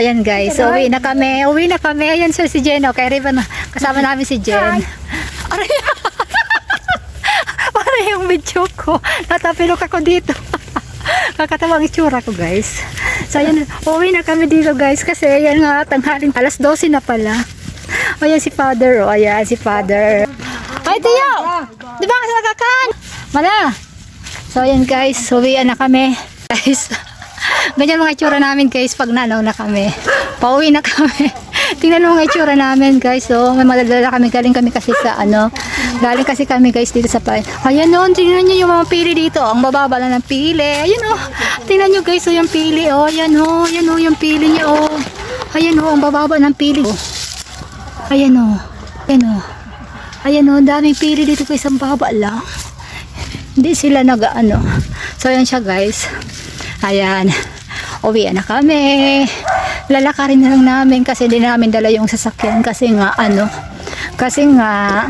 Ayan guys, uwi na kami. Uwi na kami. Ayan sir si Jen. Okay, Riven. Kasama namin si Jen. Aray. Para yung video ko. Natapilok ako dito. Kakatawang itsura ko guys. So ayan, uwi na kami dito guys. Kasi ayan nga, tanghaling alas 12 na pala. Ayan si father. Oh, ayan si father. Ay, Tiyo! Di ba kasi? Mala! So ayan guys, uwian na kami. Guys, ganyan mga itsura namin guys pag nanaw na kami. Pauwi na kami. Tingnan mo mga itsura namin guys. So, may madadala kami. Galing kami kasi sa ano. Galing kasi kami guys dito sa pay. Ayan o, tingnan nyo yung mga pili dito. Ang bababa na ng pili. Ayan o. Tingnan nyo guys o yung pili o. Ayan o. Ayan o yung pili niya o. Ayan o, ang bababa ng pili. Ayan o. Ayan o. Ayan o, ang daming pili dito guys. Ang baba lang. Hindi sila nag ano. So, ayan siya guys. Ayan. Uwi na kami. Lalakarin na lang namin kasi hindi namin dala yung sasakyan kasi nga ano. Kasi nga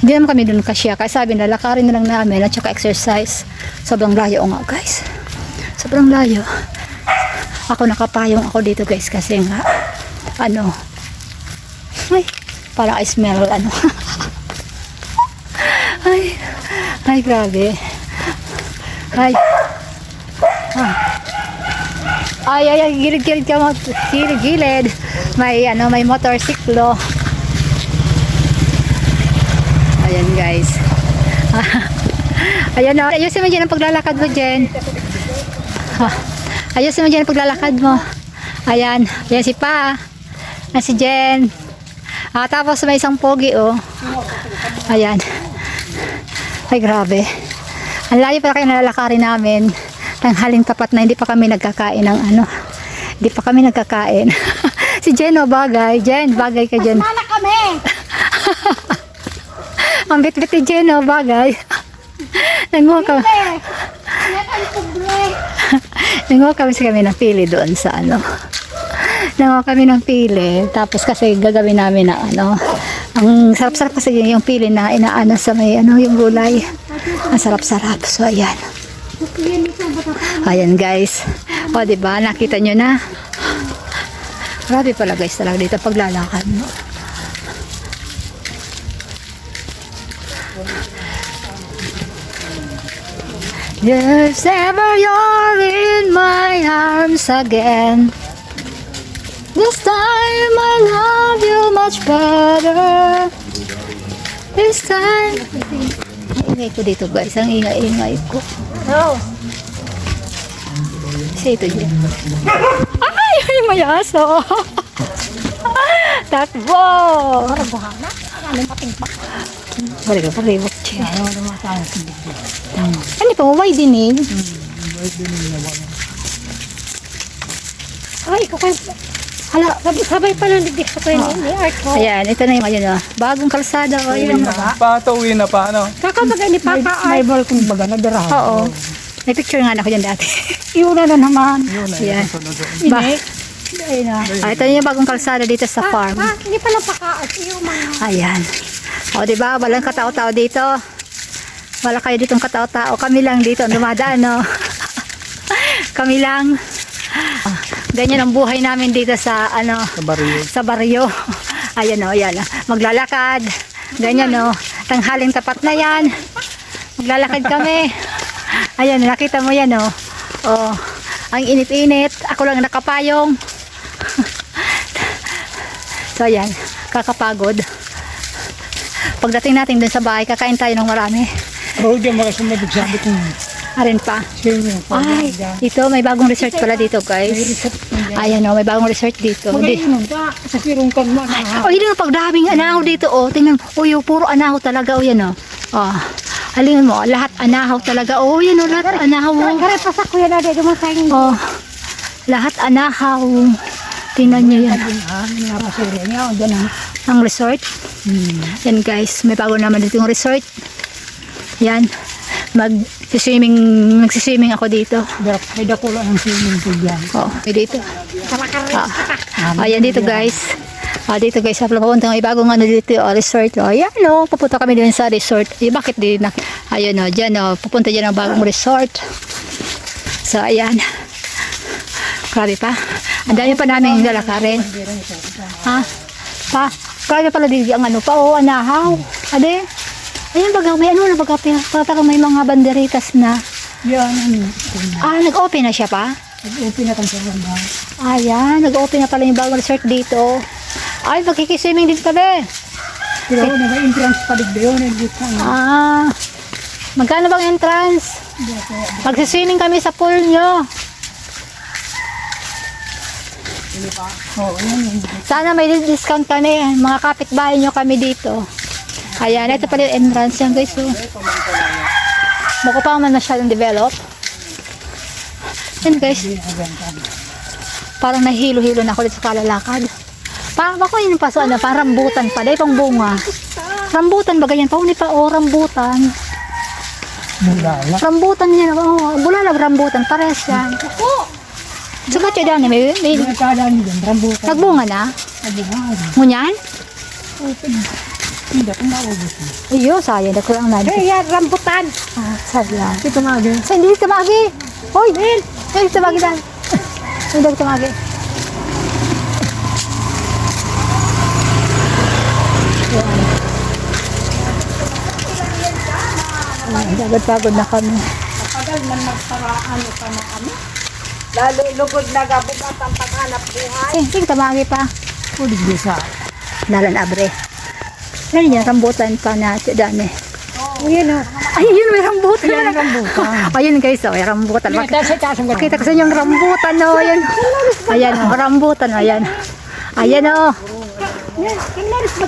hindi naman kami dun kasya. Kaya sabi na lakarin na lang namin at saka exercise. Sobrang layo nga guys. Sobrang layo. Ako nakapayong ako dito guys kasi nga ano ay parang I smell ano ay ay grabe ay ay ay ay gilid gilid ka mo gilid gilid. May ano may motorsiklo. Ayan guys. Ayan o ayusin mo dyan ang paglalakad mo Jen. Ah, ayusin mo dyan ang paglalakad mo. Ayan. Ayan si Pa. Na si Jen. Ah, tapos may isang pogi oh. Ayan. Ay grabe. Ang layo pala kayo nalalakarin namin tanghaling tapat na hindi pa kami nagkakain ng ano. Hindi pa kami nagkakain. Si Jen oh bagay. Jen bagay ka Jen Mana kami! ang bit-bit ni Jen oh bagay. Nanguha ka. Nanguha kami sa kami ng pili doon sa ano. Nanguha kami ng pili. Tapos kasi gagawin namin na ano. Ang sarap-sarap kasi yung pili na inaano sa may ano yung gulay. Ang sarap-sarap. So ayan Ayan guys. O, ba Nakita nyo na. Grabe pala guys talaga dito paglalakad mo. If ever you're in my arms again This time I love you much better This time ingay ko dito guys, ang ingay-ingay ko. No. Kasi ito dyan. Ay! Ay, may aso! Takbo! Para buhana. Ano patingpak. Balik ka pa rin. Ano naman sa bigla. Ano pa? Why dinig? Ay, kukan. Hala, sabay, sabay pa lang digdik sa kayo ni Art ko. Ayan, ito na yung ayun oh. Bagong kalsada. Oh, ayun. Patauwi na pa, ano? Kakabagay ni Papa Art. ball kung baga nagdara. Oo. May picture nga na ako dyan dati. Iyon na naman. Ayan. Ba? Ayun oh. Ah, ito yung bagong kalsada dito sa farm. Ah, hindi pala paka-art. Iyo man. Ayan. O, di ba? Walang katao-tao dito. Wala kayo ditong katao-tao. Kami lang dito dumadaan, no? Kami lang. Ah, Ganyan ang buhay namin dito sa, ano, Sa barrio. sa baryo. Ayan, o, ayan. Maglalakad. Ganyan, o. Tanghaling tapat na yan. Maglalakad kami. Ayan, nakita mo yan, o. O, ang init-init. Ako lang nakapayong. So, ayan. Kakapagod. Pagdating natin dun sa bahay, kakain tayo ng marami. Oo, diyan mga sumagot sabi kong Arin pa. Ay, dito may bagong resort pala dito, guys. Ayan o, may bagong resort dito. Di, Ano ba? Sa sirong kan mo oh, yun ang pagdaming anahaw dito, oh. Tingnan, oh, yung puro anahaw talaga, oh, yan, oh. Oh, halingin mo, lahat anahaw talaga. Oh, yan, oh, lahat anahaw, oh. Kare pa sa kuya na dito mo sa inyo. Oh, lahat anahaw. Tingnan nyo yan. Ah, niya. Diyan ang resort. Yan, guys. May bago naman dito yung resort. Yan. Mag-swimming, mag-swimming ako dito. may dakulo ng swimming pool yan. Oh, may dito. Ah, ayan dito guys. Ah, dito guys, sa papunta ng bagong ano dito, oh, resort. Oh, ayan oh, pupunta kami din sa resort. Eh, bakit di na, ayun oh, dyan oh, pupunta dyan ang bagong resort. So, ayan. Grabe pa. Ang dami pa namin lalakarin. Ha? Pa? Kaya pala di ang ano pa, oo, anahaw. Ade? Ayun baga, may ano na baga, parang may mga banderitas na. Yan, ano. Ah, nag-open na siya pa? Nag-open na kang sarang ba? Ayan, nag-open na pala yung bagong resort dito. Ay, magkikiswimming din kami. Pero na may entrance pa din doon. Nag-gitang. Ah, magkano bang entrance? Magsiswimming kami sa pool nyo. Yun. Sana may discount kami. Mga kapitbahay nyo kami dito. Ayan, ito pala yung entrance yan guys. Oh. Mukha pa man masyadong develop. Yan guys. Parang nahilo-hilo na ako dito sa kalalakad. Parang ako yun pa sa ano, parang rambutan pa. Dahil pang bunga. Rambutan ba ganyan? Pauni pa, oh, rambutan. Mulala. Rambutan yan. Oh, bulalag rambutan. Pares yan. Sugat yun dyan. May, may, nagbunga na. Ngunyan? Hindi, kung naubos mo. Iyo, sayang na ko ang nadi. Kaya rambutan. Ah, sayang. Ito tumagi. Sa hindi tumagi. Hoy. Hindi tumagi dan. Hindi tumagi. Pagod-pagod na kami. Tagal man magparaano pa na kami. Lalo lugod na gabugat ang paghanap buhay. Eh, sige tumagi pa. Ulit bisa. Nalan abre. Yan yan, rambutan pa na dami. Oh, yun o. Ay, yun, may rambutan. Ang rambutan. Ayun guys, oh, may rambutan. Pakita ko sa inyo yung rambutan, oh. Ayan. Ayan, oh, rambutan, oh. Ayan. Ayan, oh.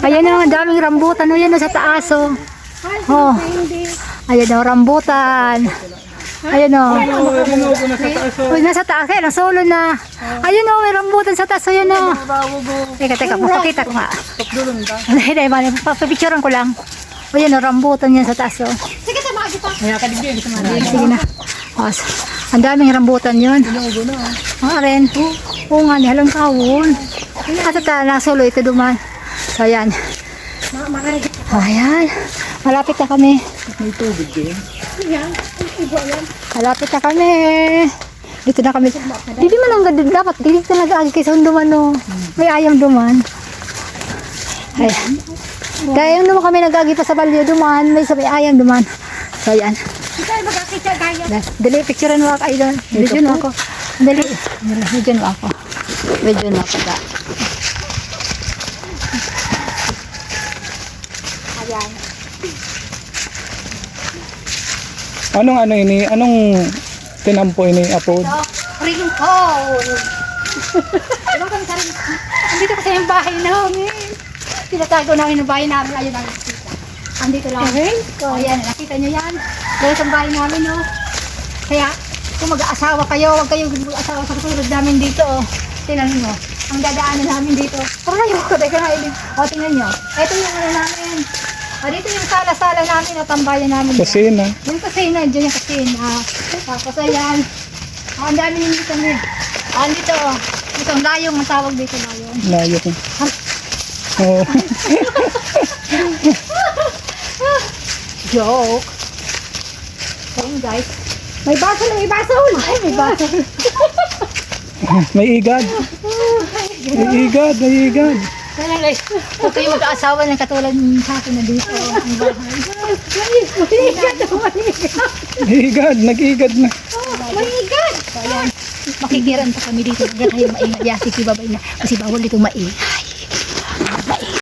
Ayan, oh. daming rambutan, oh. Ayan, oh, sa taas, oh. Oh. Ayan, oh, rambutan. Ayan, oh. Taas. oh. Uy, nasa taas, ayan, oh, solo na. Ayun, oh, may rambutan sa taas, ayan, oh. Teka, teka, papakita ko nga. Hindi, hindi, papapicturean ko lang. Ayan, oh, rambutan yan sa taas, oh. Sige, tamagi pa. Kaya ka din din. Sige na. O, ang daming rambutan yun. Mga rin. Oo nga, ni halong kawon. At ata, nasulo ito duman. So, ayan. O, ayan. Malapit na kami. May tubig din. Yan. Yan. Malapit na kami. Dito na kami. Didi man ang ganda. Dapat didi talaga agi kay sa duman, no. May ayam duman. Ayan. Kaya yung naman kami nagagi pa sa balyo duman, may sabay ayam duman. So, ay gaya. Dali, dali picturean mo ako idol. Video mo ako. Dali. Video mo ako. Video mo ako. Da. Ayan. Anong ano ini? Anong tinampo ini upload? So, ringtone. Diba kami sa ringtone? Andito kasi yung bahay namin. Tinatago namin yung bahay namin. Ayun ang nakita. Andito lang. So, ayan. Nakita nyo yan. Dahil sa bahay namin, no. Kaya, kung mag-aasawa kayo, huwag kayong mag-aasawa sa katulad namin dito, oh. Tingnan nyo. Ang dadaanan namin dito. Parang yung ko, teka nga. O, tingnan nyo. Ito yung ano namin. O, dito yung sala-sala namin, o, tambayan namin. Kusina. Yung kusina, dyan yung kusina. Tapos ayan. Ah, ang dami nyo dito ni. Ah, dito oh. Ito, ang layong ang tawag dito layong. Layo ko. Oo. Joke. Ayun guys. May baso na, may baso. Ay, may baso. May igad. May igad, may igad. Kaya huwag kayo mag-aasawa ng katulad ng akin na dito. Ang bahay. Igad, nag-igad na. Makikiran pa kami dito. Huwag kayo maingay. Yasi si babay na. Kasi bawal dito maingay.